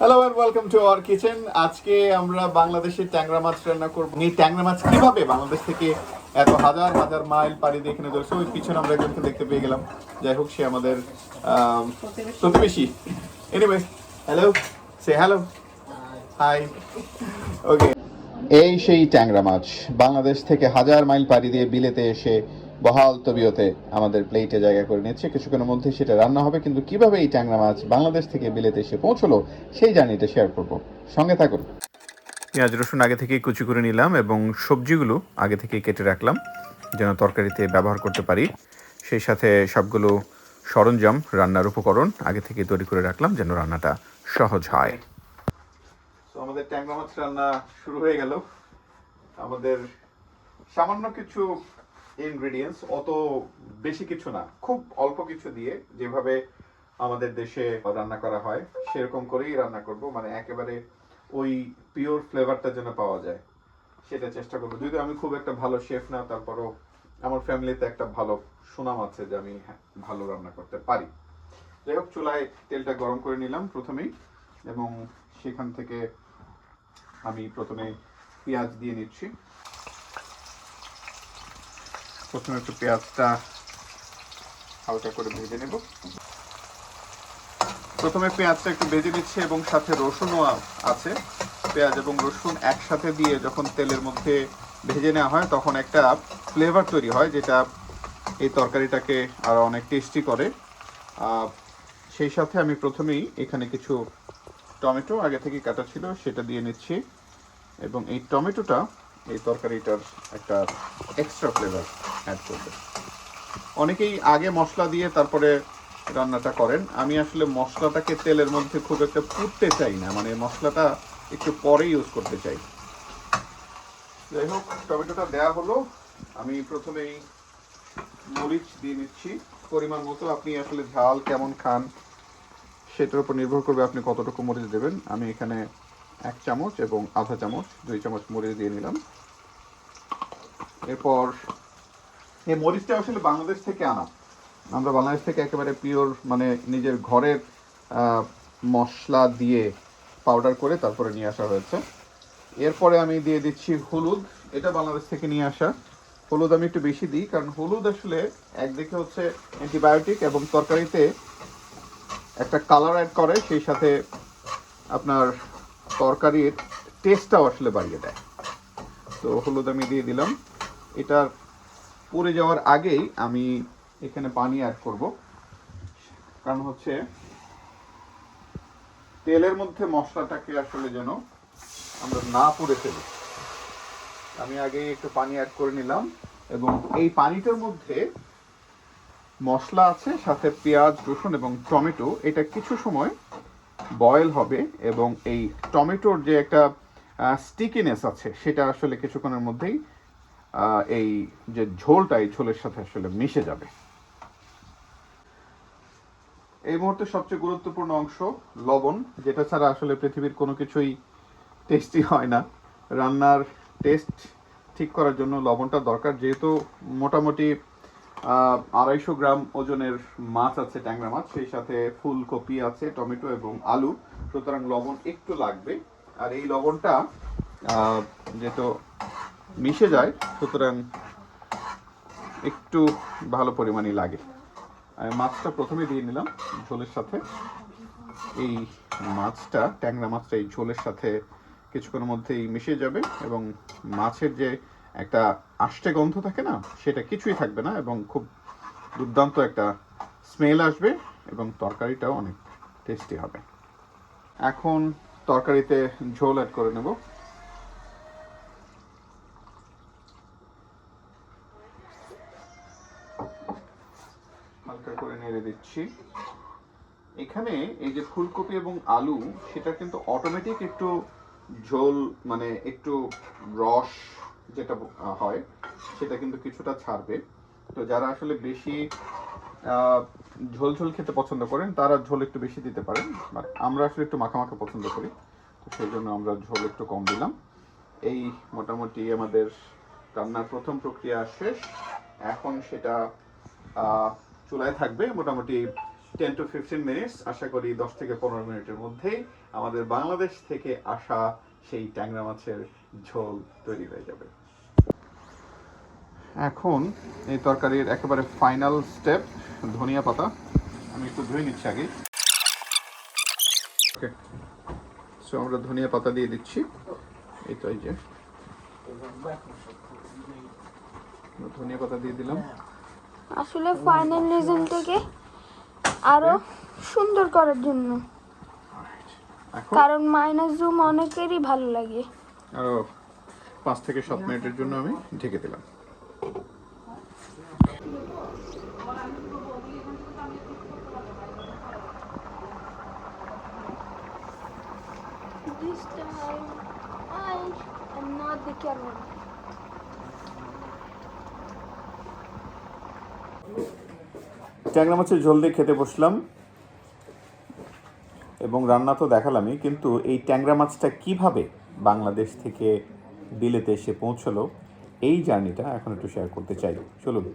Hello and welcome to our kitchen আজকে আমরা বাংলাদেশের ট্যাংরা মাছ রান্না করব। এই ট্যাংরা মাছ কীভাবে বাংলাদেশ থেকে এত হাজার হাজার মাইল পাড়ি দিয়ে এখানে ধরেছে ওই পিছনে আমরা একজনকে দেখতে পেয়ে গেলাম। যাই হোক সে আমাদের আম, প্রতিবেশী। Anyway hello say hello hi okay এই সেই ট্যাংরা মাছ বাংলাদেশ থেকে হাজার মাইল পাড়ি দিয়ে বিলেতে এসে বহাল তবিয়তে আমাদের প্লেটে জায়গা করে নিচ্ছে কিছুক্ষণের মধ্যে সেটা রান্না হবে কিন্তু কীভাবে এই ট্যাংরা মাছ বাংলাদেশ থেকে বিলেতে এসে পৌঁছলো সেই জার্নিটা শেয়ার করব। সঙ্গে থাকুন। পেঁয়াজ রসুন আগে থেকেই কুচি করে নিলাম এবং সবজিগুলো আগে থেকেই কেটে রাখলাম যেন তরকারিতে ব্যবহার করতে পারি। সেই সাথে সবগুলো সরঞ্জাম রান্নার উপকরণ আগে থেকে তৈরি করে রাখলাম যেন রান্নাটা সহজ হয়। তো আমাদের ট্যাংরা মাছ রান্না শুরু হয়ে গেল। আমাদের সামান্য কিছু ইনগ্রেডিয়েন্টস অত বেশি কিছু না। খুব অল্প কিছু দিয়ে যেভাবে আমাদের দেশে রান্না করা হয় সেরকম করেই রান্না করব। মানে একেবারে ওই পিওর ফ্লেভারটা যেন পাওয়া যায় সেটা চেষ্টা করব। যদি আমি খুব একটা ভালো শেফ না তারপরও আমার ফ্যামিলিতে একটা ভালো সুনাম আছে যে আমি হ্যাঁ, ভালো রান্না করতে পারি। যাই হোক চুলায় তেলটা গরম করে নিলাম প্রথমেই এবং সেখান থেকে আমি প্রথমে পেঁয়াজ দিয়ে নিচ্ছি। প্রথমে একটু পেঁয়াজটা হালকা করে ভেজে নেব। প্রথমে পেঁয়াজটা একটু ভেজে নিচ্ছি এবং সাথে রসুনও আছে। পেঁয়াজ এবং রসুন একসাথে দিয়ে যখন তেলের মধ্যে ভেজে নেওয়া হয়, তখন একটা ফ্লেভার তৈরি হয়, যেটা এই তরকারিটাকে আরও অনেক টেস্টি করে। সেই সাথে আমি প্রথমেই এখানে কিছু টমেটো আগে থেকে কাটা ছিল, সেটা দিয়ে নিচ্ছি। এবং এই টমেটোটা এই তরকারিটার একটা এক্সট্রা ফ্লেভার অ্যাড করবে অনেকেই আগে মশলা দিয়ে তারপরে রান্নাটা করেন। আমি আসলে মশলাটাকে তেলের মধ্যে খুব একটা পুড়তে চাই না মানে মশলাটা একটু পরে ইউজ করতে চাই। যাই হোক, টমেটোটা দেওয়া হলো। আমি প্রথমেই মরিচ দিয়ে নিচ্ছি। পরিমাণ মতো আপনি আসলে ঝাল কেমন খান সেটার উপর নির্ভর করবে আপনি কতটুকু মরিচ দেবেন। আমি এখানে এক চামচ এবং আধা চামচ, দুই চামচ মরিচ দিয়ে নিলাম। এরপর এই মরিচটা আসলে বাংলাদেশ থেকে আনা। আমরা বাংলাদেশ থেকে একেবারে পিওর মানে নিজের ঘরের মশলা দিয়ে পাউডার করে তারপরে নিয়ে আসা হয়েছে। এরপরে আমি দিয়ে দিচ্ছি হলুদ। এটা বাংলাদেশ থেকে নিয়ে আসা। হলুদ আমি একটু বেশি দিই, কারণ হলুদ আসলে একদিকে হচ্ছে অ্যান্টিবায়োটিক এবং তরকারিতে একটা কালার অ্যাড করে, সেই সাথে আপনার তরকারির টেস্টটাও আসলে বাড়িয়ে দেয়। তো হলুদ আমি দিয়ে দিলাম। এটা পুড়ে যাওয়ার আগেই আমি এখানে পানি অ্যাড করব। কারণ হচ্ছে তেলের মধ্যে মশলাটাকে আসলে যেন আমরা না পুড়ে ফেলি। আমি আগে একটু পানি অ্যাড করে নিলাম এবং এই পানিটার মধ্যে মশলা আছে, সাথে পেঁয়াজ, রসুন এবং টমেটো। এটা কিছু সময় বয়েল হবে এবং এই টমেটোর যে একটা স্টিকিনেস আছে, সেটা আসলে কিছুক্ষণের মধ্যেই এই যে ঝোলটা এই ঝোলের সাথে আসলে মিশে যাবে। এই মুহূর্তে সবচেয়ে গুরুত্বপূর্ণ অংশ লবণ, যেটা ছাড়া আসলে পৃথিবীর কোনো কিছুই টেস্টি হয় না। রান্নার টেস্ট ঠিক করার জন্য লবণটা দরকার, যেহেতু মোটামুটি আড়াইশো গ্রাম ওজনের মাছ আছে, ট্যাংরা মাছ, সেই সাথে ফুলকপি আছে, টমেটো এবং আলু। সুতরাং লবণ একটু লাগবে। আর এই লবণটা যেহেতু মিশে যায়, সুতরাং একটু ভালো পরিমাণই লাগে। মাছটা প্রথমে দিয়ে নিলাম ঝোলের সাথে। এই মাছটা, ট্যাংরা মাছটা এই ঝোলের সাথে কিছুক্ষণের মধ্যেই মিশে যাবে এবং মাছের যে একটা আষ্টে গন্ধ থাকে না, সেটা কিছুই থাকবে না এবং খুব দুর্দান্ত একটা স্মেল আসবে এবং তরকারিটাও অনেক টেস্টি হবে। এখন তরকারিতে ঝোল অ্যাড করে নেব। দিচ্ছি। এখানে এই যে ফুলকপি এবং আলু, সেটা কিন্তু অটোমেটিক একটু ঝোল মানে একটু রস যেটা হয়, সেটা কিন্তু কিছুটা ছাড়বে। তো যারা আসলে বেশি ঝোল ঝোল খেতে পছন্দ করেন, তারা ঝোল একটু বেশি দিতে পারেন। বাট আমরা আসলে একটু মাখা মাখা পছন্দ করি, তো সেই জন্য আমরা ঝোল একটু কম দিলাম। এই মোটামুটি আমাদের রান্নার প্রথম প্রক্রিয়া শেষ। এখন সেটা চুলায় থাকবে মোটামুটি টেন টু ফিফটিন মিনিটস আশা করি দশ থেকে পনেরো মিনিটের মধ্যেই আমাদের বাংলাদেশ থেকে আসা সেই ট্যাংরা মাছের ঝোল তৈরি হয়ে যাবে। এখন এই তরকারির একেবারে ফাইনাল স্টেপ ধনিয়া পাতা। আমি একটু ধুয়ে নিচ্ছি আগে। ওকে সো আমরা ধনিয়া পাতা দিয়ে দিচ্ছি। এই তো, এই যে। ধনিয়া পাতা দিয়ে দিলাম। আসলে ফাইনাল রেজাল্টটাকে আরও সুন্দর করার জন্য। কারণ মাইনাস জুম অনেকেরই ভালো লাগে। আরও পাঁচ থেকে সাত মিনিটের জন্য আমি ঢেকে দিলাম। This time I am not the camera. ট্যাংরা মাছের ঝোল দিয়ে খেতে বসলাম। এবং রান্না তো দেখালামই, কিন্তু এই ট্যাংরা মাছটা কীভাবে বাংলাদেশ থেকে বিলেতে এসে পৌঁছলো, এই জার্নিটা এখন একটু শেয়ার করতে চাই। চলুন,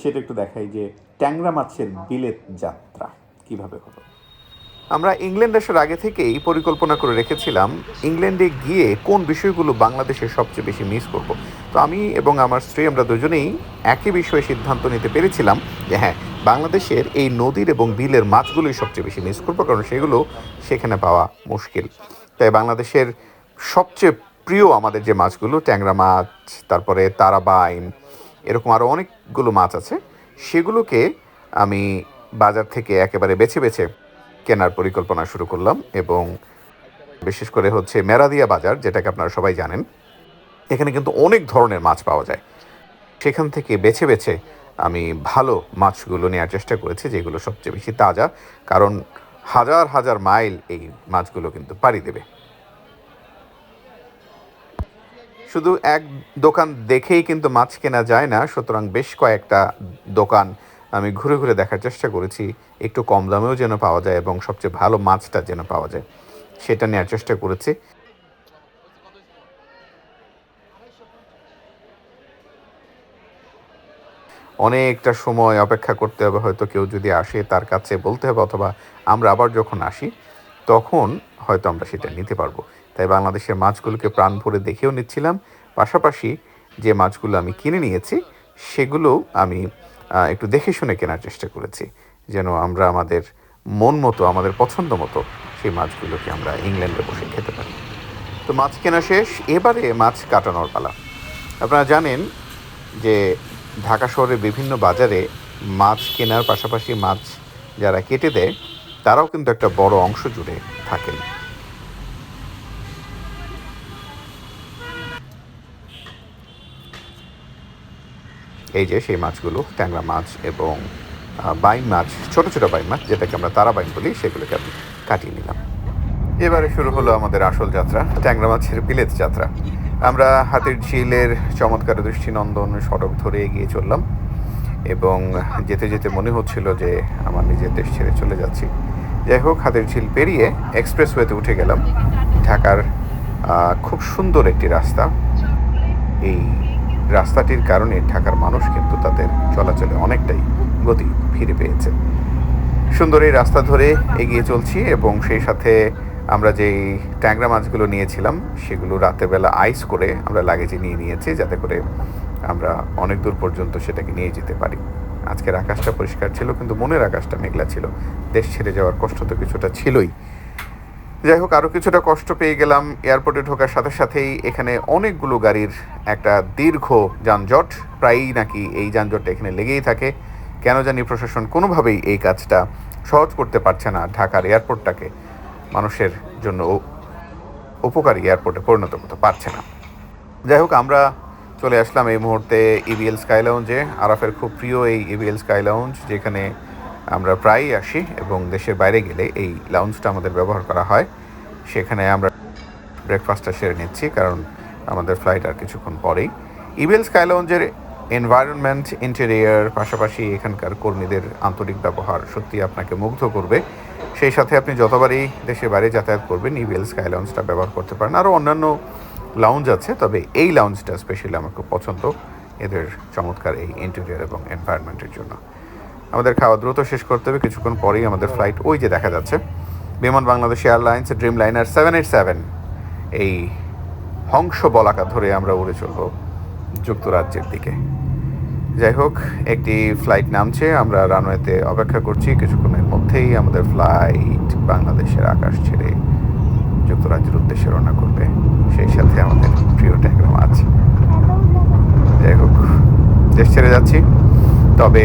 সেটা একটু দেখাই যে ট্যাংরা মাছের বিলেত যাত্রা কীভাবে হলো। আমরা ইংল্যান্ড আসার আগে থেকেই পরিকল্পনা করে রেখেছিলাম, ইংল্যান্ডে গিয়ে কোন বিষয়গুলো বাংলাদেশে সবচেয়ে বেশি মিস করব। তো আমি এবং আমার স্ত্রী, আমরা দুজনেই একই বিষয়ে সিদ্ধান্ত নিতে পেরেছিলাম যে হ্যাঁ বাংলাদেশের এই নদীর এবং বিলের মাছগুলোই সবচেয়ে বেশি মিস করব, কারণ সেগুলো সেখানে পাওয়া মুশকিল। তাই বাংলাদেশের সবচেয়ে প্রিয় আমাদের যে মাছগুলো, ট্যাংরা মাছ, তারপরে তারাবাইন, এরকম আরও অনেকগুলো মাছ আছে, সেগুলোকে আমি বাজার থেকে একেবারে বেছে বেছে কেনার পরিকল্পনা শুরু করলাম এবং বিশেষ করে হচ্ছে মেরাদিয়া বাজার, যেটাকে আপনারা সবাই জানেন, এখানে কিন্তু অনেক ধরনের মাছ পাওয়া যায়। সেখান থেকে বেছে বেছে আমি ভালো মাছগুলো নেওয়ার চেষ্টা করেছি, যেগুলো সবচেয়ে বেশি তাজা, কারণ হাজার হাজার মাইল এই মাছগুলো কিন্তু পাড়ি দেবে। শুধু এক দোকান দেখেই কিন্তু মাছ কেনা যায় না, সুতরাং বেশ কয়েকটা দোকান আমি ঘুরে ঘুরে দেখার চেষ্টা করেছি, একটু কম দামেও যেন পাওয়া যায় এবং সবচেয়ে ভালো মাছটা যেন পাওয়া যায়, সেটা নেওয়ার চেষ্টা করেছি। অনেকটা সময় অপেক্ষা করতে হবে, হয়তো কেউ যদি আসে তার কাছে বলতে হবে অথবা আমরা আবার যখন আসি, তখন হয়তো আমরা সেটা নিতে পারব। তাই বাংলাদেশের মাছগুলোকে প্রাণ ভরে দেখেও নিচ্ছিলাম। পাশাপাশি যে মাছগুলো আমি কিনে নিয়েছি, সেগুলো আমি একটু দেখে শুনে কেনার চেষ্টা করেছি। যেন আমরা আমাদের মন মতো, আমাদের পছন্দ মতো সেই মাছগুলোকে আমরা ইংল্যান্ডে বসে খেতে পারি। তো মাছ কেনা শেষ। এবারে মাছ কাটানোর পালা। আপনারা জানেন যে ঢাকা শহরের বিভিন্ন বাজারে মাছ কেনার পাশাপাশি মাছ যারা কেটে দেয়, তারাও কিন্তু একটা বড় অংশ জুড়ে থাকেন। এই যে সেই মাছগুলো, ট্যাংরা মাছ এবং বাইন মাছ, ছোট ছোট বাইন মাছ, যেটাকে আমরা তারা বাইন বলি, সেগুলোকে আমি কাটিয়ে নিলাম। এবারে শুরু হলো আমাদের আসল যাত্রা, ট্যাংরা মাছের বিলেত যাত্রা। আমরা হাতির ঝিলের চমৎকার দৃষ্টিনন্দন সড়ক ধরে এগিয়ে চললাম এবং যেতে যেতে মনে হচ্ছিল যে আমার নিজের দেশ ছেড়ে চলে যাচ্ছি। যাই হোক, হাতির ঝিল পেরিয়ে এক্সপ্রেসওয়েতে উঠে গেলাম। ঢাকার খুব সুন্দর একটি রাস্তা। এই রাস্তাটির কারণে ঢাকার মানুষ কিন্তু তাদের চলাচলে অনেকটাই গতি ফিরে পেয়েছে। সুন্দর এই রাস্তা ধরে এগিয়ে চলছি এবং সেই সাথে আমরা যেই ট্যাংরা মাছগুলো নিয়েছিলাম, সেগুলো রাতের বেলা আইস করে আমরা লাগেজে নিয়ে নিয়েছি, যাতে করে আমরা অনেক দূর পর্যন্ত সেটাকে নিয়ে যেতে পারি। আজকের আকাশটা পরিষ্কার ছিল, কিন্তু মনের আকাশটা মেঘলা ছিল। দেশ ছেড়ে যাওয়ার কষ্ট তো কিছুটা ছিলই। যাই হোক আরও কিছুটা কষ্ট পেয়ে গেলাম। এয়ারপোর্টে ঢোকার সাথে সাথেই এখানে অনেকগুলো গাড়ির একটা দীর্ঘ যানজট, প্রায়ই নাকি এই যানজটটা এখানে লেগেই থাকে। কেন জানি প্রশাসন কোনোভাবেই এই কাজটা সহজ করতে পারছে না ঢাকার এয়ারপোর্টটাকে। মানুষের জন্য উপকারী এয়ারপোর্টে পরিণত করতে পারছে না। যাই হোক, আমরা চলে আসলাম এই মুহূর্তে ইবিএল স্কাই লাউঞ্জে আরাফের খুব প্রিয় এই ইবিএল স্কাই লাউঞ্জ যেখানে আমরা প্রায়ই আসি এবং দেশের বাইরে গেলে এই লাউঞ্জটা আমাদের ব্যবহার করা হয়। সেখানে আমরা ব্রেকফাস্টটা সেরে নিচ্ছি, কারণ আমাদের ফ্লাইট আর কিছুক্ষণ পরেই। ইবিএল স্কাই লাউঞ্জের এনভায়রনমেন্ট ইন্টেরিয়ার পাশাপাশি এখানকার কর্মীদের আন্তরিক ব্যবহার সত্যি আপনাকে মুগ্ধ করবে। সেই সাথে আপনি যতবারই দেশের বাইরে যাতায়াত করবেন ইবিএল স্কাই লাউঞ্জটা ব্যবহার করতে পারেন। আরও অন্যান্য লাউঞ্জ আছে, তবে এই লাউঞ্জটা স্পেশালি আমার খুব পছন্দ। এদের চমৎকার এই ইন্টেরিয়ার এবং এনভায়রনমেন্টের জন্য। আমাদের খাওয়া দ্রুত শেষ করতে হবে। কিছুক্ষণ পরেই আমাদের ফ্লাইট ওই যে দেখা যাচ্ছে। Biman Bangladesh Airlines Dreamliner seven eight seven এই হংস বলাকা ধরে আমরা উড়ে চলব যুক্তরাজ্যের দিকে। যাই হোক, একটি ফ্লাইট নামছে। আমরা রানওয়েতে অপেক্ষা করছি। কিছুক্ষণের মধ্যেই আমাদের ফ্লাইট বাংলাদেশের আকাশ ছেড়ে যুক্তরাজ্যের উদ্দেশ্যে রওনা করবে। সেই সাথে আমাদের প্রিয় ট্যাংরা মাছ যাই হোক দেশ ছেড়ে যাচ্ছি। তবে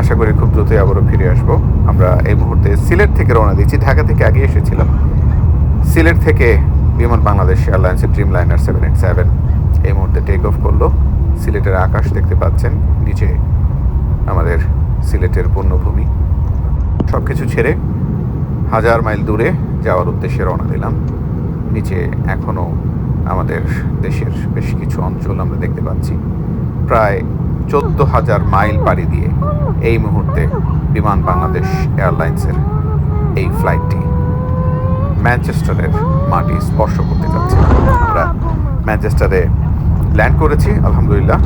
আশা করি খুব দ্রুতই আবারও ফিরে আসব। আমরা এই মুহূর্তে সিলেট থেকে রওনা দিচ্ছি। ঢাকা থেকে আগে এসেছিলাম। সিলেট থেকে বিমান বাংলাদেশ এয়ারলাইন্সের dream liner seven eight seven এই মুহূর্তে টেক অফ করল। সিলেটের আকাশ দেখতে পাচ্ছেন, নিচে আমাদের সিলেটের পূর্ণভূমি সব কিছু ছেড়ে হাজার মাইল দূরে যাওয়ার উদ্দেশ্যে রওনা দিলাম। নিচে এখনও আমাদের দেশের বেশ কিছু অঞ্চল আমরা দেখতে পাচ্ছি। প্রায় চোদ্দ হাজার মাইল পাড়ি দিয়ে এই মুহূর্তে বিমান বাংলাদেশ এয়ারলাইন্সের এই ফ্লাইটটি ম্যানচেস্টারের মাটি স্পর্শ করতে যাচ্ছে। আমরা ম্যানচেস্টারে ল্যান্ড করেছি, আলহামদুলিল্লাহ।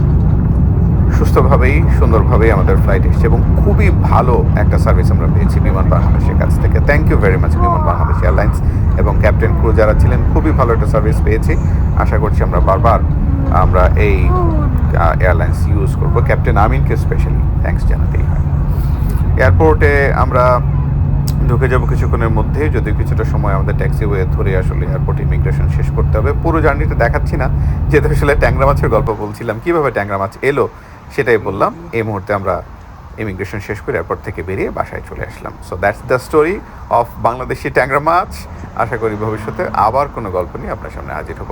সুস্থভাবেই, সুন্দরভাবেই আমাদের ফ্লাইট এসেছে এবং খুবই ভালো একটা সার্ভিস আমরা পেয়েছি বিমান বাংলাদেশের কাছ থেকে। Thank you very much Biman Bangladesh Airlines এবং ক্যাপ্টেন ক্রু যারা ছিলেন, খুবই ভালো একটা সার্ভিস পেয়েছি। আশা করছি আমরা বারবার, আমরা এই এয়ারলাইন্স ইউজ করব। ক্যাপ্টেন আমিনকে স্পেশালি থ্যাঙ্কস জানাতেই হয়। এয়ারপোর্টে আমরা ঢুকে যাব কিছুক্ষণের মধ্যে যদি কিছুটা সময় আমাদের ট্যাক্সি ওয়ে ধরে আসলে এয়ারপোর্ট ইমিগ্রেশন শেষ করতে হবে। পুরো জার্নিটা দেখাচ্ছি না, যেহেতু আসলে ট্যাংরা মাছের গল্প বলছিলাম। কীভাবে ট্যাংরা মাছ এলো সেটাই বললাম, এই মুহূর্তে আমরা ইমিগ্রেশন শেষ করে এয়ারপোর্ট থেকে বেরিয়ে বাসায় চলে আসলাম। So that's the story of Bangladeshi tengra mach. আশা করি ভবিষ্যতে আবার কোনো গল্প নিয়ে আপনার সামনে হাজির হব।